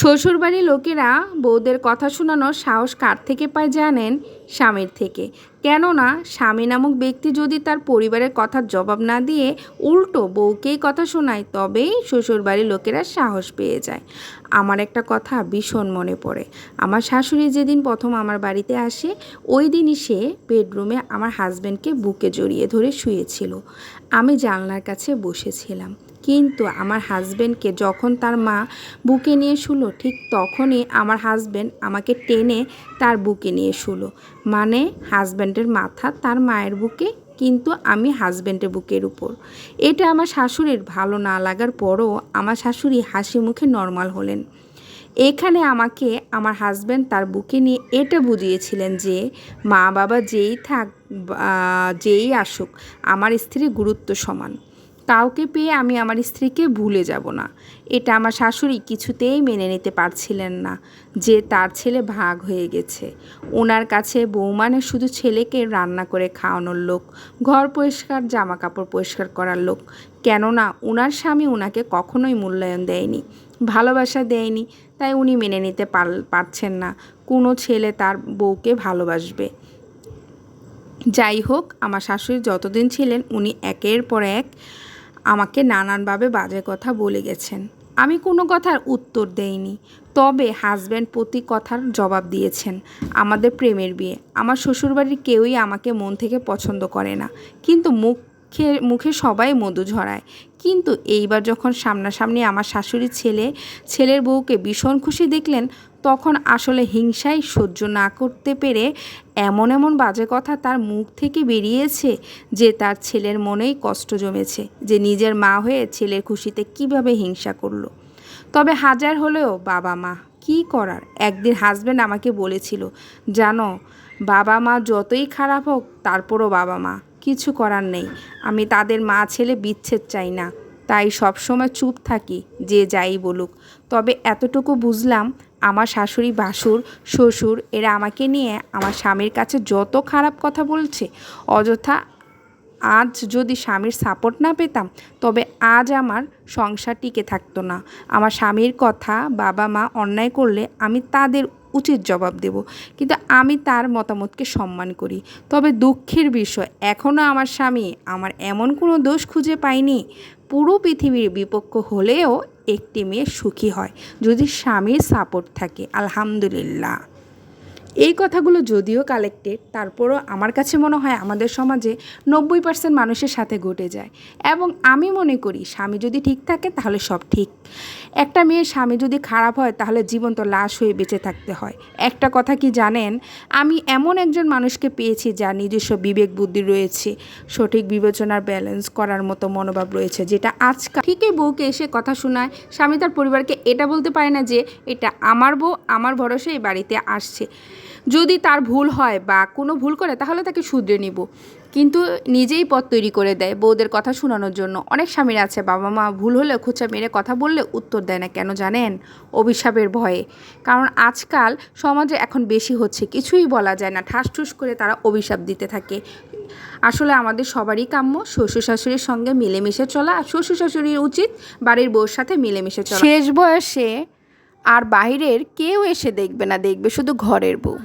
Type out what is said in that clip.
শ্বশুরবাড়ির লোকেরা বউদের কথা শোনানোর সাহস কার থেকে পায় জানেন? স্বামীর থেকে। কেননা, স্বামী নামক ব্যক্তি যদি তার পরিবারের কথার জবাব না দিয়ে উল্টো বউকেই কথা শোনায়, তবেই শ্বশুরবাড়ির লোকেরা সাহস পেয়ে যায়। আমার একটা কথা ভীষণ মনে পড়ে। আমার শাশুড়ি যেদিন প্রথম আমার বাড়িতে আসে, ওই দিনই সে বেডরুমে আমার হাজব্যান্ডকে বুকে জড়িয়ে ধরে শুয়েছিল। আমি জানলার কাছে বসেছিলাম। কিন্তু আমার হাজব্যান্ডকে যখন তার মা বুকে নিয়ে শুলো, ঠিক তখনই আমার হাজব্যান্ড আমাকে টেনে তার বুকে নিয়ে শুলো। মানে হাজব্যান্ডের মাথা তার মায়ের বুকে, কিন্তু আমি হাজব্যান্ডের বুকের উপর। এটা আমার শাশুড়ির ভালো না লাগার পরও আমার শাশুড়ি হাসি মুখে নর্মাল হলেন। এখানে আমাকে আমার হাজব্যান্ড তার বুকে নিয়ে এটা বুঝিয়েছিলেন যে মা বাবা যেই থাক যেই আসুক, আমার স্ত্রীর গুরুত্ব সমান। কাউকে পেয়ে আমি আমার স্ত্রীকে ভুলে যাব না। এটা আমার শাশুড়ি কিছুতেই মেনে নিতে পারছিলেন না যে তার ছেলে ভাগ হয়ে গেছে। ওনার কাছে বৌমানে শুধু ছেলেকে রান্না করে খাওয়ানোর লোক, ঘর পরিষ্কার জামা কাপড় পরিষ্কার করার লোক। কেননা ওনার স্বামী ওনাকে কখনোই মূল্যায়ন দেয়নি, ভালোবাসা দেয়নি, তাই উনি মেনে নিতে পারছেন না। কোনো ছেলে তার বউকে ভালোবাসবে। যাই হোক, আমার শাশুড়ি যতদিন ছিলেন উনি একের পর এক আমাকে নানানভাবে বাজে কথা বলে গেছেন। আমি কোনো কথার উত্তর দেইনি, তবে হাজব্যান্ড প্রতি কথার জবাব দিয়েছেন, আমাদের প্রেমের বিয়ে। আমার শ্বশুরবাড়ির কেউই আমাকে মন থেকে পছন্দ করে না, কিন্তু মুখে মুখে সবাই মধু ঝরায়। কিন্তু এইবার যখন সামনাসামনি আমার শাশুড়ির ছেলে, ছেলের বউকে ভীষণ খুশি দেখলেন, তখন আসলে হিংসাই সহ্য না করতে পেরে এমন এমন বাজে কথা তার মুখ থেকে বেরিয়েছে যে তার ছেলের মনেই কষ্ট জমেছে, যে নিজের মা হয়ে ছেলের খুশিতে কীভাবে হিংসা করল। তবে হাজার হলেও বাবা মা কি করার? একদিন হাজব্যান্ড আমাকে বলেছিল, জানো, বাবা মা যতই খারাপ হোক, তারপরও বাবা মা। কিছু করার নেই। আমি তাদের মা ছেলে বিচ্ছেদ চাই না। তাই সবসময় চুপ থাকি, যে যাই বলুক। তবে এতটুকু বুঝলাম, আমার শাশুড়ি বাসুর, শ্বশুর, এরা আমাকে নিয়ে আমার স্বামীর কাছে যত খারাপ কথা বলছে, অযথা আজ যদি স্বামীর সাপোর্ট না পেতাম, তবে আজ আমার সংসার টিকে থাকতো না। আমার স্বামীর কথা বাবা মা অন্যায় করলে আমি তাদের উচিত জবাব দেব। কিন্তু আমি তার মতামতকে সম্মান করি। তবে দুঃখের বিষয় এখনও আমার স্বামী আমার এমন কোনো দোষ খুঁজে পায়নি। পুরো পৃথিবীর বিপক্ষ হলেও একটি মেয়ে সুখী হয় যদি স্বামীর সাপোর্ট থাকে। আলহামদুলিল্লাহ। এই কথাগুলো যদিও কালেক্টেড তারপরও আমার কাছে মনে হয় আমাদের সমাজে নব্বই পার্সেন্ট মানুষের সাথে ঘটে যায়। এবং আমি মনে করি স্বামী যদি ঠিক থাকে তাহলে সব ঠিক। একটা মেয়ের স্বামী যদি খারাপ হয় তাহলে জীবন তো লাশ হয়ে বেঁচে থাকতে হয়। একটা কথা কি জানেন? আমি এমন একজন মানুষকে পেয়েছি যার নিজস্ব বিবেক বুদ্ধি রয়েছে, সঠিক বিবেচনার ব্যালেন্স করার মতো মনোভাব রয়েছে, যেটা আজকাল ঠিকই বউকে এসে কথা শোনায়, স্বামী তার পরিবারকে এটা বলতে পারে না যে এটা আমার বউ, আমার ভরসা এই বাড়িতে আসছে। যদি তার ভুল হয় বা কোনো ভুল করে, তাহলে তাকে শুধরে নিব। কিন্তু নিজেই পথ তৈরি করে দেয় বউদের কথা শোনানোর জন্য। অনেক স্বামীর আছে, বাবা মা ভুল হলে খুচা মেরে কথা বললে উত্তর দেয় না, কেন জানেন? অভিশাপের ভয়ে। কারণ আজকাল সমাজে এখন বেশি হচ্ছে, কিছুই বলা যায় না। ঠাস ঠুস করে তারা অভিশাপ দিতে থাকে। আসলে আমাদের সবারই কাম্য শ্বশুর শাশুড়ির সঙ্গে মিলেমিশে চলা। আর শ্বশুর শাশুড়ির উচিত বাড়ির বউর সাথে মিলেমিশে চলা। শেষ বয়সে আর বাহিরের কেউ এসে দেখবে না দেখবে শুধু ঘরের বউ।